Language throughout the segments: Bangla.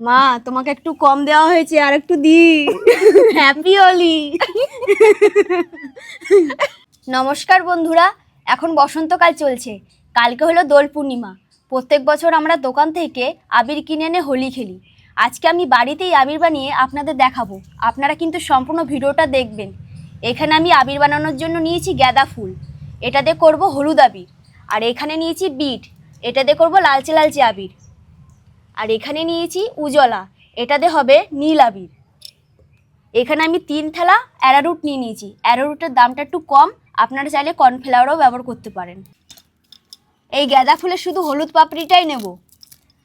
মা তোমাকে একটু কম দেওয়া হয়েছে আর একটু দি হ্যাপি হোলি নমস্কার বন্ধুরা এখন বসন্তকাল চলছে। কালকে হলো দোল পূর্ণিমা। প্রত্যেক বছর আমরা দোকান থেকে আবির কিনে এনে হোলি খেলি। আজকে আমি বাড়িতেই আবির বানিয়ে আপনাদের দেখাবো। আপনারা কিন্তু সম্পূর্ণ ভিডিওটা দেখবেন। এখানে আমি আবির বানানোর জন্য নিয়েছি গাঁদা ফুল। এটাতে করব হলুদ আবির। আর এখানে নিয়েছি বিট। এটাতে করব লালচে লালচে আবির। আর এখানে নিয়েছি উজলা। এটাতে হবে নীল আবির। এখানে আমি তিন থালা অ্যারারুট নিয়ে নিয়েছি। অ্যারারুটের দামটা একটু কম, আপনারা চাইলে কর্নফ্লাওয়ারও ব্যবহার করতে পারেন। এই গাঁদা ফুলের শুধু হলুদ পাপড়িটাই নেব।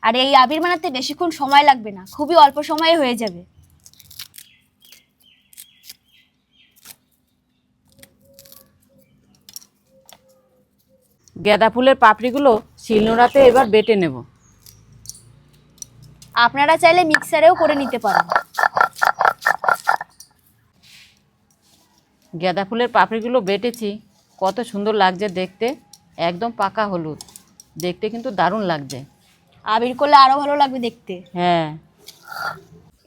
আর এই আবির বানাতে বেশিক্ষণ সময় লাগবে না, খুবই অল্প সময়ে হয়ে যাবে। গাঁদা ফুলের পাপড়িগুলো শিলনোড়াতে এবার বেটে নেব। আপনারা চাইলে মিক্সারেও করে নিতে পারেন। গাঁদা ফুলের পাপড়িগুলো বেটেছি কত সুন্দর লাগছে দেখতে। একদম পাকা হলুদ দেখতে কিন্তু দারুণ লাগছে। আবির করলে আরও ভালো লাগবে দেখতে। হ্যাঁ।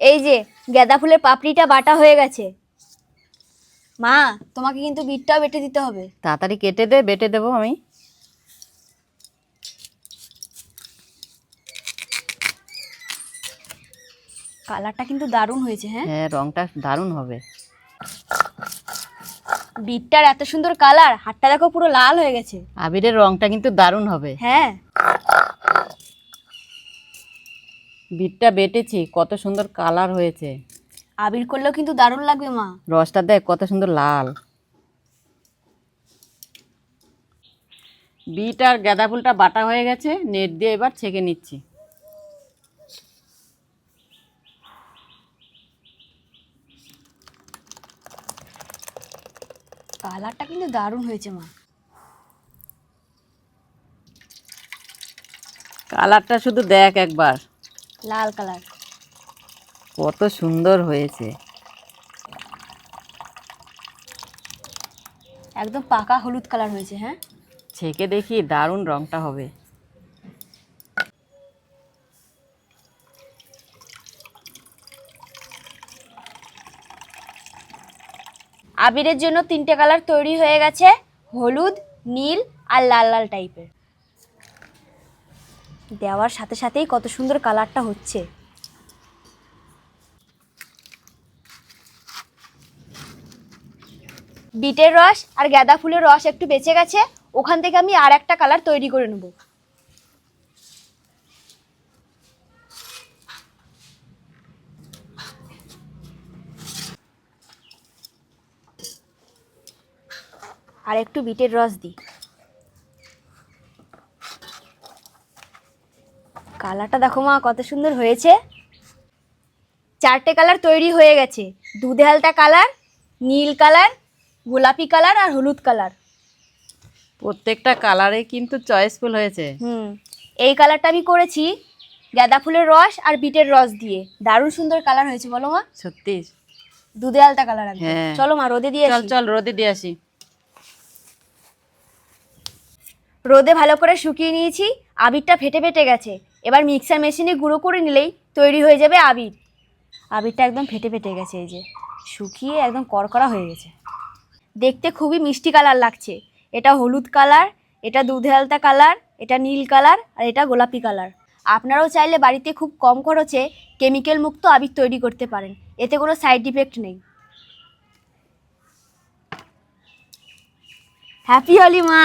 এই যে গাঁদা ফুলের পাপড়িটা বাটা হয়ে গেছে। মা তোমাকে কিন্তু বিটটাও বেটে দিতে হবে। তাড়াতাড়ি কেটে দে বেটে দেবো আমি। কালারটা কিন্তু দারুণ হয়েছে হ্যাঁ? হ্যাঁ রংটা দারুণ হবে। বিটটার এত সুন্দর কালার হাতটা দেখো পুরো লাল হয়ে গেছে। আবিরের রংটা কিন্তু দারুণ হবে। হ্যাঁ। বিটটা বেটেছি কত সুন্দর কালার হয়েছে। আবির করলেও কিন্তু দারুণ লাগবে মা। রসটা দেখ কত সুন্দর লাল। বিট আর গাঁদা ফুলটা বাটা হয়ে গেছে নেট দিয়ে এবার ছেঁকে নিচ্ছি। কালারটা কিন্তু দারুণ হয়েছে মা। কালারটা শুধু দেখ একবার। লাল কালার। কত সুন্দর হয়েছে। একদম পাকা হলুদ কালার হয়েছে হ্যাঁ? ছেঁকে দেখি দারুণ রংটা হবে। আবিরের জন্য তিনটে কালার তৈরি হয়ে গেছে, হলুদ, নীল আর লাল লাল টাইপের। দেওয়ার সাথে সাথেই কত সুন্দর কালারটা হচ্ছে। বিটের রস আর গাঁদা ফুলের রস একটু বেঁচে গেছে, ওখান থেকে আমি আর একটা কালার তৈরি করে নেব। আর একটু বিটের রস দিই। কালারটা দেখো মা কত সুন্দর হয়েছে। চারটে কালার তৈরি হয়ে গেছে। দুধে কালার নীল কালার গোলাপি কালার আর হলুদ কালার। প্রত্যেকটা কালারে কিন্তু চয়েসফুল হয়েছে। হুম এই কালারটা আমি করেছি গাঁদা ফুলের রস আর বিটের রস দিয়ে। দারুণ সুন্দর কালার হয়েছে বলো মা। সত্যি? দুধে আলতা কালার হ্যাঁ। চলো মা রোদে দিয়ে চল চল রোদে দিয়ে আসি। রোদে ভালো করে শুকিয়ে নিয়েছি, আবিরটা ফেটে ফেটে গেছে। এবার মিক্সার মেশিনে গুঁড়ো করে নিলেই তৈরি হয়ে যাবে আবির। আবিরটা একদম ফেটে ফেটে গেছে এই যে, শুকিয়ে একদম কড়কড়া হয়ে গেছে। দেখতে খুবই মিষ্টি কালার লাগছে। এটা হলুদ কালার, এটা দুধে আলতা কালার, এটা নীল কালার, আর এটা গোলাপি কালার। আপনারাও চাইলে বাড়িতে খুব কম খরচে কেমিক্যাল মুক্ত আবির তৈরি করতে পারেন। এতে কোনো সাইড ইফেক্ট নেই। হ্যাপি হলি মা!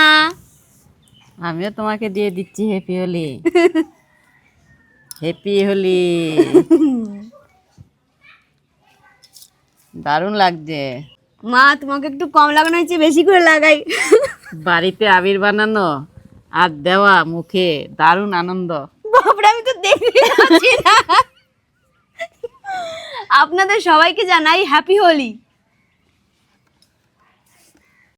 আমিও তোমাকে দিয়ে দিচ্ছি হ্যাপি হোলি হ্যাপি হোলি দারুণ লাগছে। মা তোমাকে একটু কম লাগানো হয়েছে বেশি করে লাগাই। বাড়িতে আবির বানানো আর দেওয়া মুখে দারুণ আনন্দ। বাপরে আমি তো দেখতে আপনাদের সবাইকে জানাই হ্যাপি হোলি